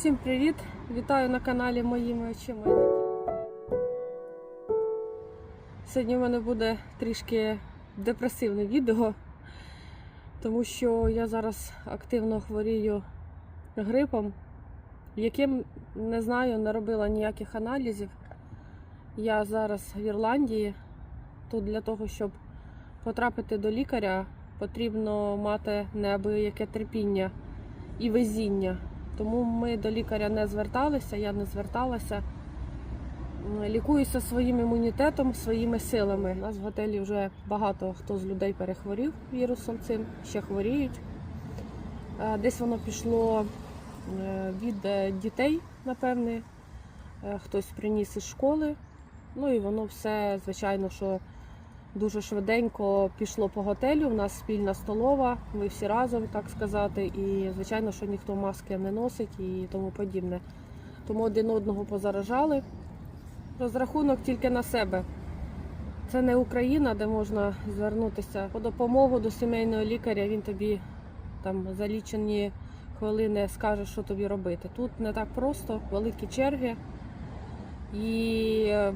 Всім привіт! Вітаю на каналі Моїми очима. Сьогодні в мене буде трішки депресивне відео, тому що я зараз активно хворію грипом, яким не знаю, не робила ніяких аналізів. Я зараз в Ірландії. Тут для того, щоб потрапити до лікаря, потрібно мати неабияке терпіння і везіння. Тому ми до лікаря не зверталися, я не зверталася. Лікуюся своїм імунітетом, своїми силами. У нас в готелі вже багато хто з людей перехворів вірусом цим, ще хворіють. Е, Десь воно пішло е, від е, дітей, напевне. Е, Хтось приніс із школи. Ну і воно все, звичайно, що дуже швиденько пішло по готелю. У нас спільна столова, ми всі разом, так сказати. І звичайно, що ніхто маски не носить і тому подібне. Тому один одного позаражали. Розрахунок тільки на себе. Це не Україна, де можна звернутися по допомогу до сімейного лікаря. Він тобі там за лічені хвилини скаже, що тобі робити. Тут не так просто, великі черги. І е,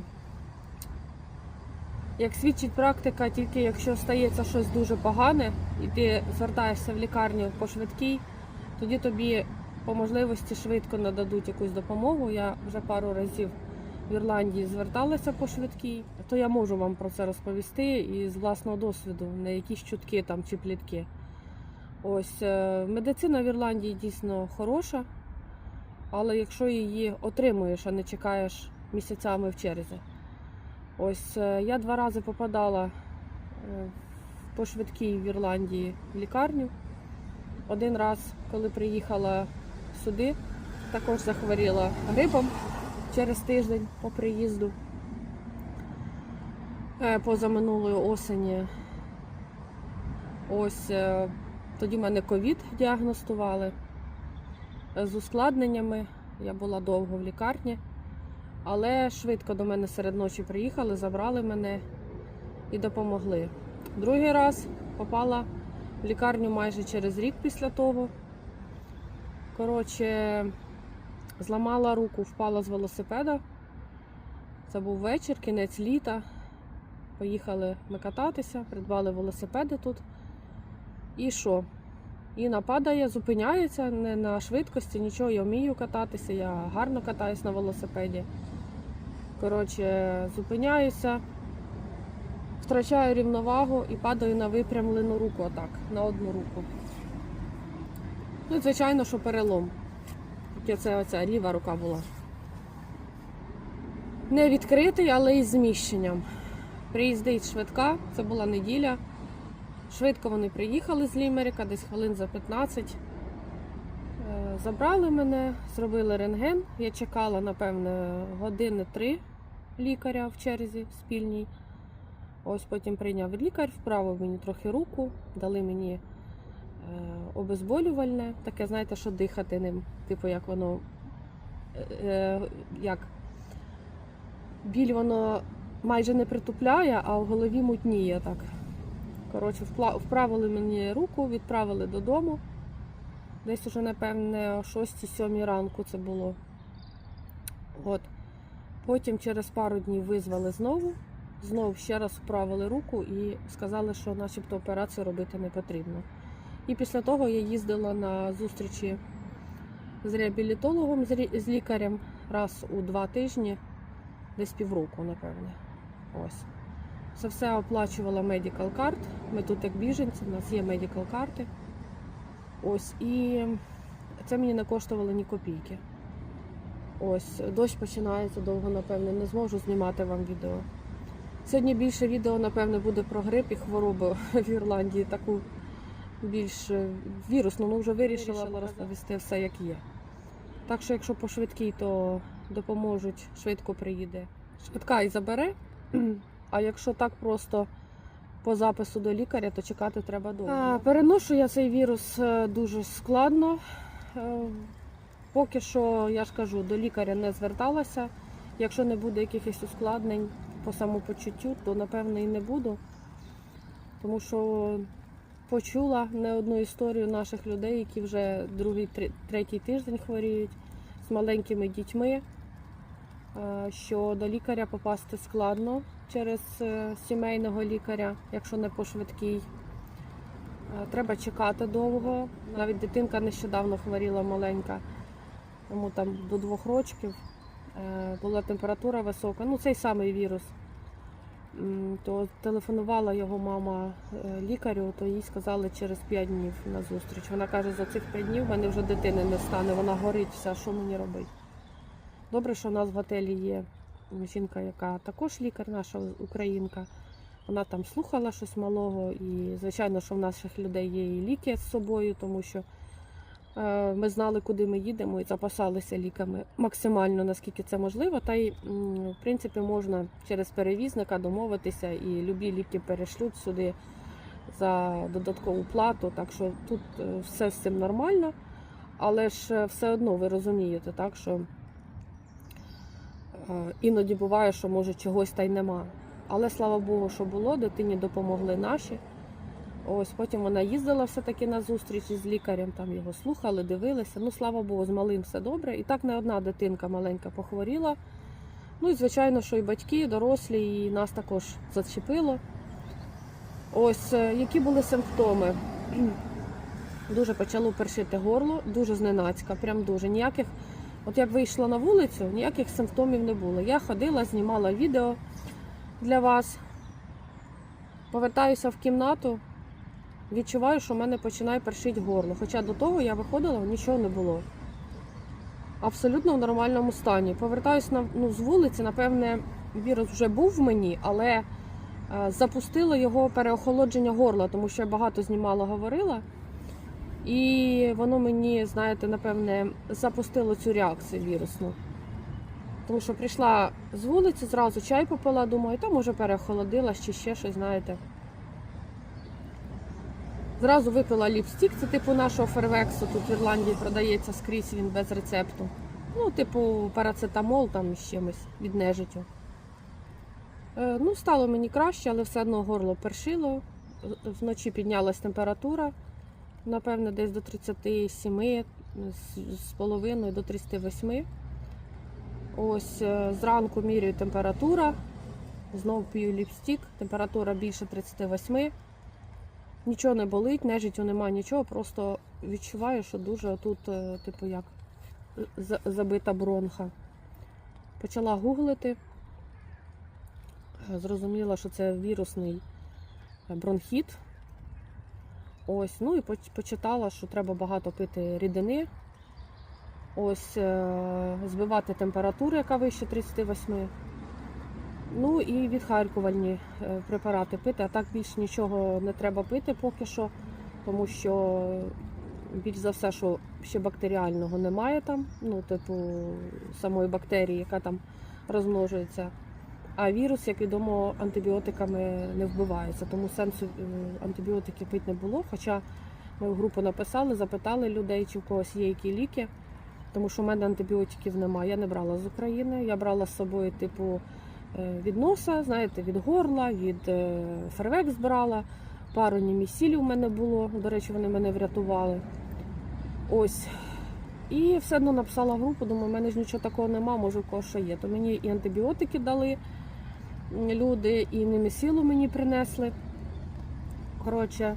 як свідчить практика, тільки якщо стається щось дуже погане, і ти звертаєшся в лікарню по швидкій, тоді тобі по можливості швидко нададуть якусь допомогу. Я вже пару разів в Ірландії зверталася по швидкій, то я можу вам про це розповісти і з власного досвіду, не якісь чутки там чи плітки. Ось е, медицина в Ірландії дійсно хороша, але якщо її отримуєш, а не чекаєш місяцями в черзі. Ось е, я два рази попадала е, по швидкій в Ірландії в лікарню. Один раз, коли приїхала сюди, також захворіла грипом через тиждень по приїзду. Е, Позаминулої осені. Ось тоді мене ковід діагностували з ускладненнями. Я була довго в лікарні. Але швидко до мене серед ночі приїхали, забрали мене і допомогли. Другий раз попала в лікарню майже через рік після того. Коротше, зламала руку, впала з велосипеда. Це був вечір, кінець літа. Поїхали ми кататися, придбали велосипеди тут. І що? І нападає, зупиняється не на швидкості, нічого, я вмію кататися, я гарно катаюсь на велосипеді. Коротше, зупиняюся, втрачаю рівновагу і падаю на випрямлену руку, отак, на одну руку. Ну, звичайно, що перелом. Тільки це оця ліва рука була. Не відкритий, але із зміщенням. Приїздить швидка, це була неділя. Швидко вони приїхали з Лімерика, десь хвилин за 15. Забрали мене, зробили рентген. Я чекала, напевне, години три лікаря в черзі спільній. Ось потім прийняв лікар, вправив мені трохи руку, дали мені е, обезболювальне, таке, знаєте, що дихати ним, типу, як воно. е, е, як біль воно майже не притупляє, а в голові мутніє так. Коротше, вправили мені руку, відправили додому. Десь уже, напевне, о 6-7 ранку це було. От. Потім через пару днів визвали знову. Знову ще раз вправили руку і сказали, що начебто операцію робити не потрібно. І після того я їздила на зустрічі з реабілітологом, з лікарем раз у два тижні, десь півроку, напевне. Ось. Це все оплачувала Medical Card. Ми тут як біженці, у нас є Medical карти. Ось, і це мені не коштувало ні копійки. Ось, дощ починається довго, напевне, не зможу знімати вам відео. Сьогодні більше відео, напевне, буде про грип і хворобу в Ірландії, таку більш е, вірусну, ну вже вирішила розповісти все, як є. Так що, якщо по швидкій, то допоможуть, швидко приїде. Швидка і забере. А якщо так просто по запису до лікаря, то чекати треба довго. Переношу я цей вірус е, дуже складно. Е, Поки що, я ж кажу, до лікаря не зверталася. Якщо не буде якихось ускладнень по самопочуттю, то напевно і не буду. Тому що почула не одну історію наших людей, які вже другий, тре- третій тиждень хворіють. з маленькими дітьми, що до лікаря попасти складно через е, сімейного лікаря, якщо не по швидкій. Е, Треба чекати довго. Навіть дитинка нещодавно хворіла маленька, йому там до двох років. Е, Була температура висока, ну цей самий вірус. То телефонувала його мама е, лікарю, то їй сказали через 5 днів на зустріч. Вона каже, за цих 5 днів в мене вже дитини не стане, вона горить вся, що мені робити. Добре, що у нас в готелі є жінка, яка також лікар, наша українка. Вона там слухала щось малого, і звичайно, що в наших людей є і ліки з собою, тому що е, ми знали, куди ми їдемо, і запасалися ліками максимально, наскільки це можливо. Та й в принципі можна через перевізника домовитися і любі ліки перешлють сюди за додаткову плату. Так що тут е, все з цим нормально, але ж е, все одно ви розумієте, так що іноді буває, що може чогось та й нема. Але слава Богу, що було, дитині допомогли наші. Ось потім вона їздила все-таки на зустріч із лікарем, там його слухали, дивилися. Ну, слава Богу, з малим все добре. І так не одна дитинка маленька похворіла. Ну і звичайно, що і батьки, і дорослі, і нас також зачепило. Ось е, які були симптоми. Дуже почало першити горло, дуже зненацька, прям дуже. Ніяких, от як вийшла на вулицю, ніяких симптомів не було. Я ходила, знімала відео для вас. Повертаюся в кімнату, відчуваю, що в мене починає першити горло. Хоча до того я виходила, нічого не було. Абсолютно в нормальному стані. Повертаюся на, ну, з вулиці, напевне, вірус вже був в мені, але е, запустило його переохолодження горла, тому що я багато знімала, говорила. І воно мені, знаєте, напевне, запустило цю реакцію вірусну. Тому що прийшла з вулиці, зразу чай попила, думаю, та може переохолодилась чи ще щось, знаєте. Зразу випила ліпстік, це типу нашого фервексу, тут в Ірландії продається скрізь він без рецепту. Ну, типу парацетамол там з чимось від нежиттю. Е, ну, стало мені краще, але все одно горло першило. Вночі піднялась температура, напевне, десь до 37 з, половиною до 38. Ось е, зранку міряю температура, знову п'ю ліпстік, температура більше 38. Нічого не болить, нежиттю нема нічого, просто відчуваю, що дуже тут, е, типу, як забита бронха. Почала гуглити. Е, Зрозуміла, що це вірусний бронхіт. Ось, ну і почитала, що треба багато пити рідини. Ось е, збивати температуру, яка вище 38. Ну і відхаркувальні е, препарати пити, а так більш нічого не треба пити поки що, тому що більш за все, що ще бактеріального немає там, ну, типу самої бактерії, яка там розмножується. А вірус, як відомо, антибіотиками не вбивається, тому сенсу е, антибіотики пити не було. Хоча ми в групу написали, запитали людей, чи в когось є які ліки, тому що в мене антибіотиків немає. Я не брала з України, я брала з собою, типу, е, від носа, знаєте, від горла, від е, фервекс брала, пару німісілів у мене було. До речі, вони мене врятували. Ось. І все одно написала групу, думаю, в мене ж нічого такого нема, може в когось що є. То мені і антибіотики дали люди, і немісілу мені принесли. Коротше,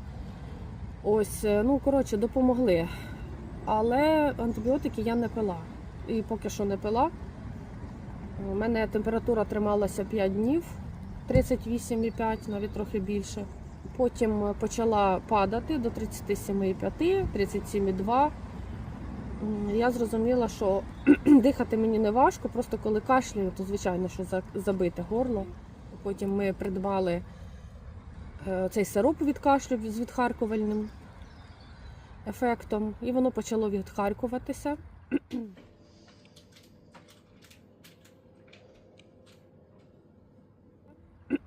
ось, е, ну, коротше, допомогли. Але антибіотики я не пила. І поки що не пила. У мене температура трималася 5 днів, 38,5, навіть трохи більше. Потім е, почала падати до 37,5, 37,2. Я зрозуміла, що дихати мені не важко, просто коли кашляю, то звичайно, що забите горло. Потім ми придбали е, цей сироп від кашлю з відхаркувальним ефектом, і воно почало відхаркуватися.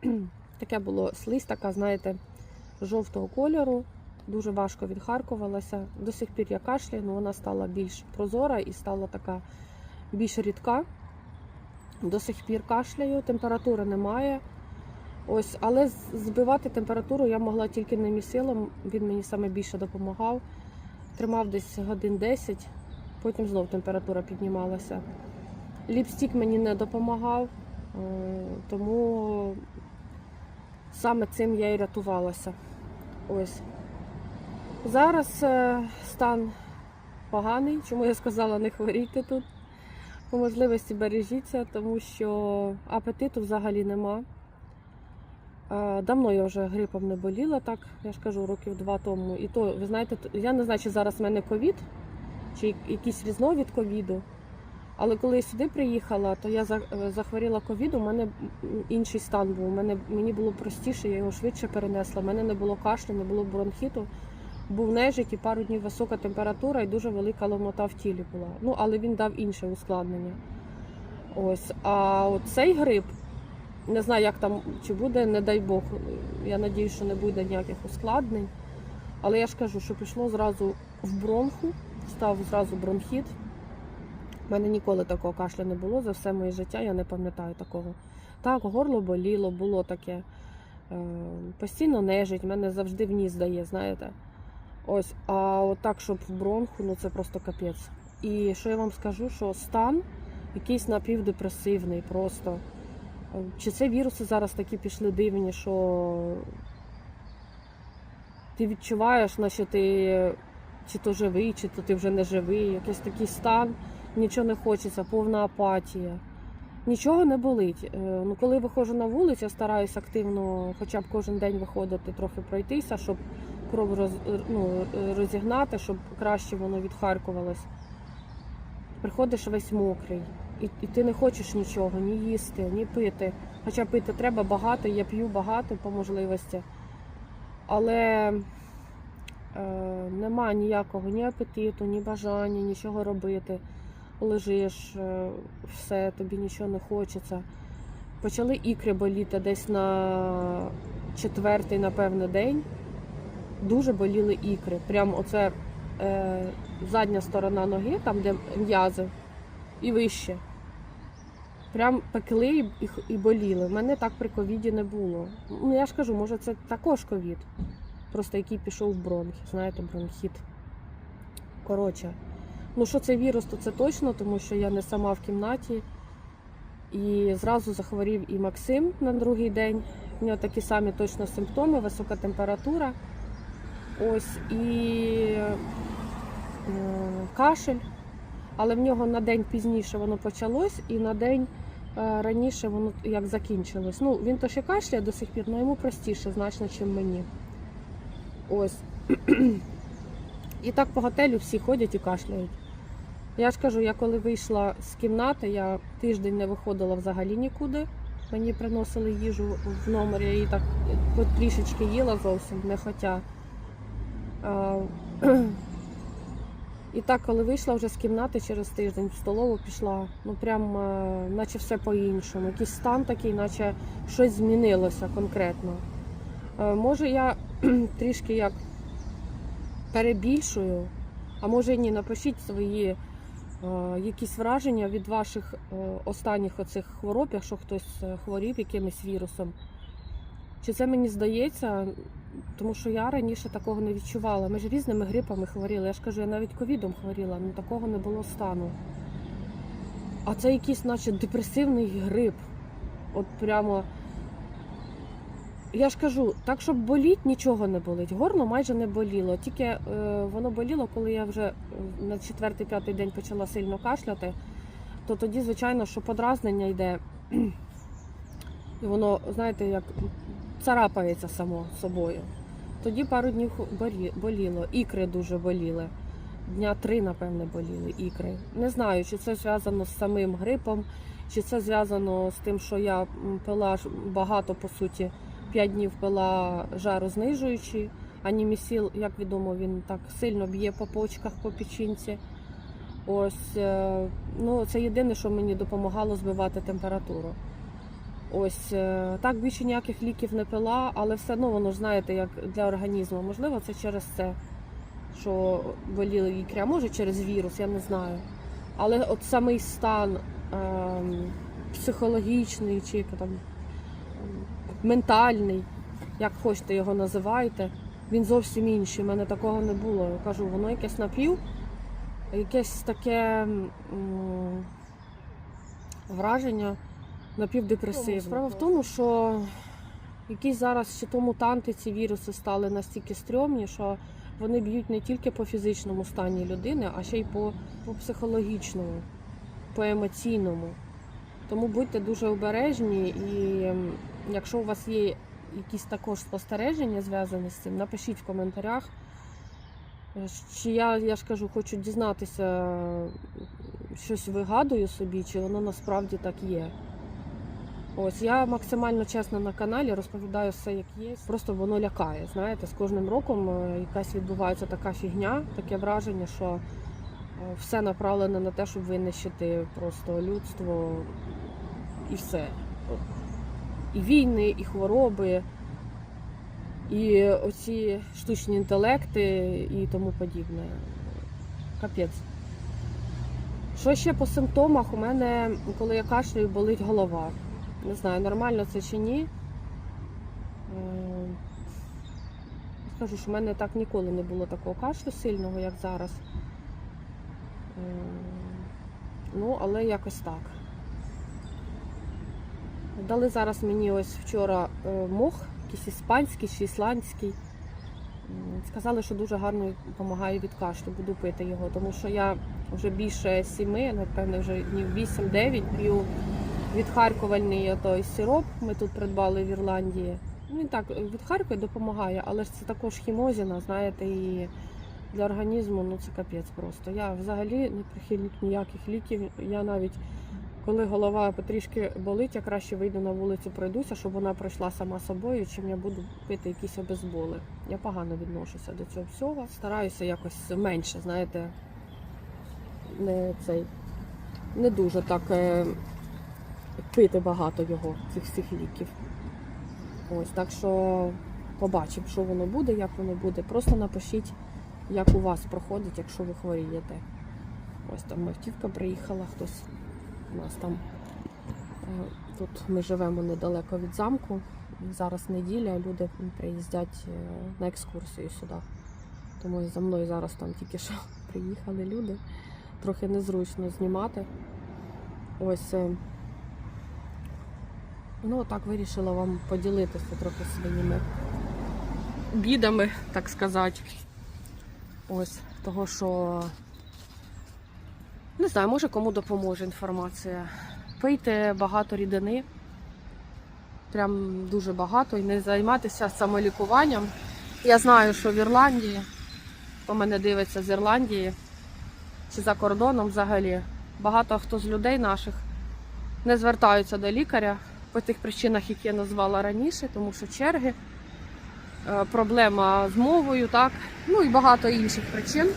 Таке було слизь, така, знаєте, жовтого кольору. Дуже важко відхаркувалася. До сих пір я кашляю, але вона стала більш прозора і стала така більш рідка. До сих пір кашляю, температури немає. Ось, але збивати температуру я могла тільки немісилом. Він мені саме більше допомагав. Тримав десь годин 10. потім знов температура піднімалася. Ліпстік мені не допомагав, е, тому саме цим я і рятувалася. Ось. Зараз е, стан поганий, чому я сказала не хворійте тут. По можливості бережіться, тому що апетиту взагалі нема. Е, Давно я вже грипом не боліла, так, я ж кажу, років два тому. І то, ви знаєте, я не знаю, чи зараз в мене ковід, чи як- якийсь різновид ковіду. Але коли я сюди приїхала, то я е, захворіла ковідом, у мене інший стан був. Мене, мені було простіше, я його швидше перенесла. У мене не було кашлю, не було бронхіту. Був нежить і пару днів висока температура і дуже велика ломота в тілі була. Ну, але він дав інше ускладнення. Ось. А от цей грип, не знаю, як там чи буде, не дай Бог. Я надію, що не буде ніяких ускладнень. Але я ж кажу, що пішло зразу в бронху, став зразу бронхіт. У мене ніколи такого кашля не було за все моє життя, я не пам'ятаю такого. Так, горло боліло, було таке. Е, постійно нежить, мене завжди в ніс дає, знаєте. Ось, а от так, щоб в бронху, ну це просто капець. І що я вам скажу, що стан якийсь напівдепресивний просто. Чи це віруси зараз такі пішли дивні, що ти відчуваєш, наче ти чи то живий, чи то ти вже не живий, якийсь такий стан, нічого не хочеться, повна апатія. Нічого не болить. Е, Ну, коли виходжу на вулицю, я стараюся активно, хоча б кожен день виходити, трохи пройтися, щоб кров роз, ну, розігнати, щоб краще воно відхаркувалось. Приходиш весь мокрий, і, і ти не хочеш нічого, ні їсти, ні пити. Хоча пити треба багато, я п'ю багато по можливості. Але е, нема ніякого ні апетиту, ні бажання, нічого робити. Лежиш, е, все, тобі нічого не хочеться. Почали ікри боліти десь на четвертий, напевно, день. Дуже боліли ікри. Прям оце е, задня сторона ноги, там де м'язи, і вище. Прям пекли і, і, і боліли. У мене так при ковіді не було. Ну я ж кажу, може це також ковід. Просто який пішов в бронхи, знаєте, бронхіт. Коротше, ну що це вірус, то це точно, тому що я не сама в кімнаті. І зразу захворів і Максим на другий день. У нього такі самі точно симптоми, висока температура. Ось і е, кашель. Але в нього на день пізніше воно почалось, і на день е, раніше воно як закінчилось. Ну, він то ще кашляє до сих пір, але йому простіше, значно, ніж мені. Ось. І так по готелю всі ходять і кашляють. Я ж кажу, я коли вийшла з кімнати, я тиждень не виходила взагалі нікуди. Мені приносили їжу в номер, я її так трішечки їла зовсім, не хотя. І так, коли вийшла вже з кімнати через тиждень в столову пішла, ну прям е, наче все по-іншому. Якийсь стан такий, наче щось змінилося конкретно. Е, Може, я трішки як перебільшую, а може ні, напишіть свої е, якісь враження від ваших останніх оцих хвороб, якщо хтось хворів якимось вірусом. Чи це мені здається, тому що я раніше такого не відчувала. Ми ж різними грипами хворіли. Я ж кажу, я навіть ковідом хворіла, ну такого не було стану. А це якийсь, наче, депресивний грип. От прямо. Я ж кажу, так, щоб боліть, нічого не болить. Горло майже не боліло. Тільки е, воно боліло, коли я вже е, на четвертий-п'ятий день почала сильно кашляти, то тоді, звичайно, що подразнення йде. І воно, знаєте, як царапається само собою. Тоді пару днів боліло, ікри дуже боліли. Дня три, напевне, боліли ікри. Не знаю, чи це зв'язано з самим грипом, чи це зв'язано з тим, що я пила багато, по суті, 5 днів пила жарознижуючі. Анімісіл, як відомо, він так сильно б'є по почках, по печінці. Ось, е, ну, це єдине, що мені допомагало збивати температуру. Ось е, так більше ніяких ліків не пила, але все одно воно ж знаєте, як для організму. Можливо, це через це, що боліли а може через вірус, я не знаю. Але от самий стан ем, психологічний чи там ем, ментальний, як хочете його називайте, він зовсім інший. У мене такого не було. Я кажу, воно якесь напів. якесь таке м, враження напівдепресивне. Справа в тому, що якісь зараз чи то мутанти, ці віруси стали настільки стрьомні, що вони б'ють не тільки по фізичному стані людини, а ще й по, по психологічному, по емоційному. Тому будьте дуже обережні і якщо у вас є якісь також спостереження зв'язані з цим, напишіть в коментарях. Е, Чи я, я ж кажу, хочу дізнатися, е, щось вигадую собі, чи воно насправді так є. Ось я максимально чесна на каналі, розповідаю все, як є. Просто воно лякає. Знаєте, з кожним роком е, якась відбувається така фігня, таке враження, що е, все направлено на те, щоб винищити просто людство і все. І війни, і хвороби, і оці штучні інтелекти і тому подібне. Капець. Що ще по симптомах? У мене, коли я кашляю, болить голова. Не знаю, нормально це чи ні. Е, Скажу, що в мене так ніколи не було такого кашлю сильного, як зараз. Е, Ну, але якось так. Дали зараз мені ось вчора е, мох, якийсь іспанський чи ісландський. Сказали, що дуже гарно допомагає від кашлю, буду пити його, тому що я вже більше сіми, напевно, вже днів 8-9 п'ю відхаркувальний той сироп. Ми тут придбали в Ірландії. Він так відхаркує, допомагає, але ж це також хімозіна, знаєте, і для організму ну це капець просто. Я взагалі не прихильник ніяких ліків. Я навіть коли голова потрішки болить, я краще вийду на вулицю, пройдуся, щоб вона пройшла сама собою, чим я буду пити якісь обезболи. Я погано відношуся до цього всього. Стараюся якось менше, знаєте, не цей не дуже так е, пити багато його, цих всіх ліків. Ось так що побачимо, що воно буде, як воно буде. Просто напишіть, як у вас проходить, якщо ви хворієте. Ось там автівка приїхала, хтось у нас там. е, Тут ми живемо недалеко від замку. Зараз неділя, люди приїздять е, на екскурсію сюди. Тому за мною зараз там тільки що приїхали люди. Трохи незручно знімати. Ось. Ну, так вирішила вам поділитися трохи своїми бідами, так сказати. Ось, того, що не знаю, може кому допоможе інформація. Пийте багато рідини, прям дуже багато, і не займатися самолікуванням. Я знаю, що в Ірландії, хто мене дивиться з Ірландії чи за кордоном взагалі, багато хто з людей наших не звертаються до лікаря по тих причинах, які я назвала раніше, тому що черги, е, проблема з мовою, так, ну і багато інших причин.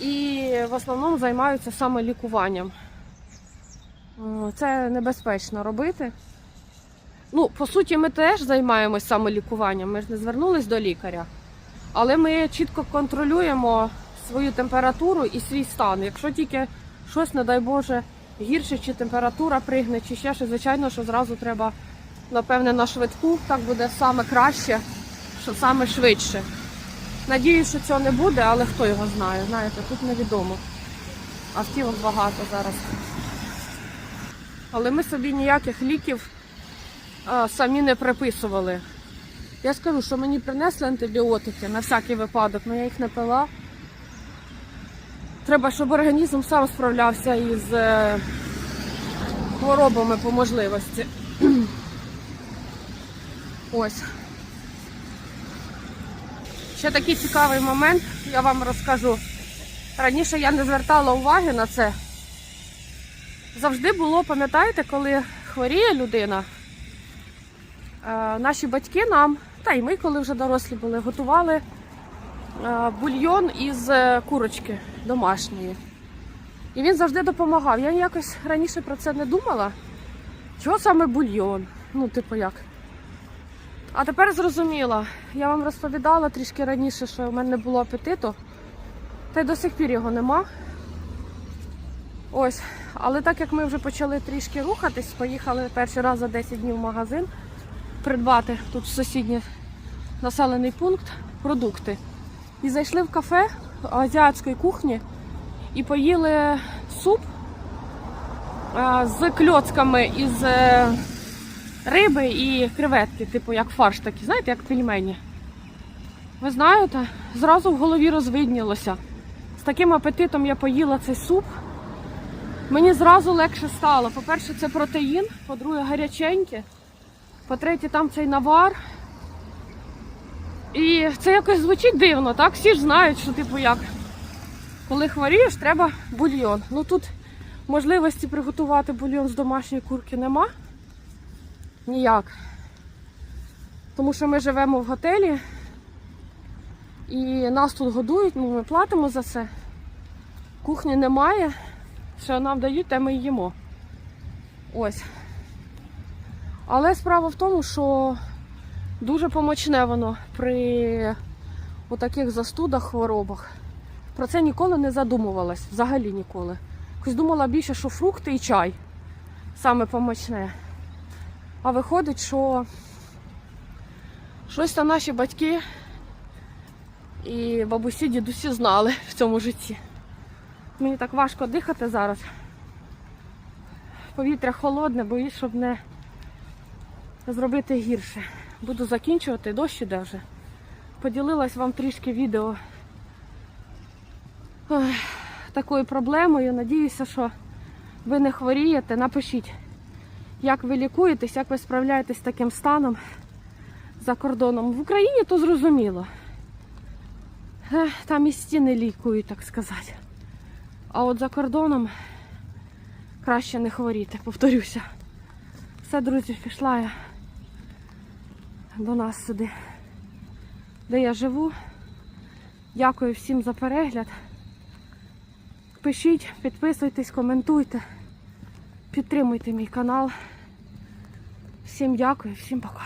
І в основному займаються саме лікуванням. Це небезпечно робити. Ну, по суті, ми теж займаємось самолікуванням, ми ж не звернулись до лікаря. Але ми чітко контролюємо свою температуру і свій стан. Якщо тільки щось, не дай Боже, гірше, чи температура пригне, чи ще щось, звичайно, що зразу треба, напевне, на швидку. Так буде саме краще, що саме швидше. Надіюсь, що цього не буде, але хто його знає. Знаєте, тут невідомо. Автівок багато зараз. Але ми собі ніяких ліків а, самі не приписували. Я скажу, що мені принесли антибіотики на всякий випадок, але я їх не пила. Треба, щоб організм сам справлявся із е, хворобами по можливості. Ось. Ще такий цікавий момент, я вам розкажу. Раніше я не звертала уваги на це. Завжди було, пам'ятаєте, коли хворіє людина, е, наші батьки нам, та й ми, коли вже дорослі були, готували бульйон із е, курочки домашньої. І він завжди допомагав. Я якось раніше про це не думала. Чого саме бульйон? Ну, типу як. А тепер зрозуміла. Я вам розповідала трішки раніше, що в мене не було апетиту. Та й до сих пір його нема. Ось. Але так як ми вже почали трішки рухатись, поїхали перший раз за 10 днів в магазин придбати тут в сусідній населений пункт продукти. І зайшли в кафе азіатської кухні. і поїли суп з кльоцками із е, риби і креветки, типу як фарш такий, знаєте, як пельмені. Ви знаєте, зразу в голові розвиднілося. З таким апетитом я поїла цей суп. Мені зразу легше стало. По-перше, це протеїн, по-друге, гаряченьке. По-третє, там цей навар. І це якось звучить дивно, так? Всі ж знають, що типу як. Коли хворієш, треба бульйон. Ну тут можливості приготувати бульйон з домашньої курки нема. Ніяк. Тому що ми живемо в готелі і нас тут годують, ну, ми платимо за це. Кухні немає. Що нам дають, те ми їмо. Ось. Але справа в тому, що дуже помочне воно при отаких застудах, хворобах. Про це ніколи не задумувалась, взагалі ніколи. Якось думала більше, що фрукти і чай саме помочне. А виходить, що щось там наші батьки і бабусі, дідусі знали в цьому житті. Мені так важко дихати зараз. Повітря холодне, боюсь, щоб не зробити гірше. Буду закінчувати, дощ іде вже. Поділилась вам трішки відео ой, такою проблемою. Надіюся, що ви не хворієте. Напишіть, як ви лікуєтесь, як ви справляєтесь з таким станом за кордоном. В Україні то зрозуміло. Там і стіни лікують, так сказати. А от за кордоном краще не хворіти, повторюся. Все, друзі, пішла я до нас сюди, де я живу. Дякую всім за перегляд. Пишіть, підписуйтесь, коментуйте, підтримуйте мій канал. Всім дякую, всім пока.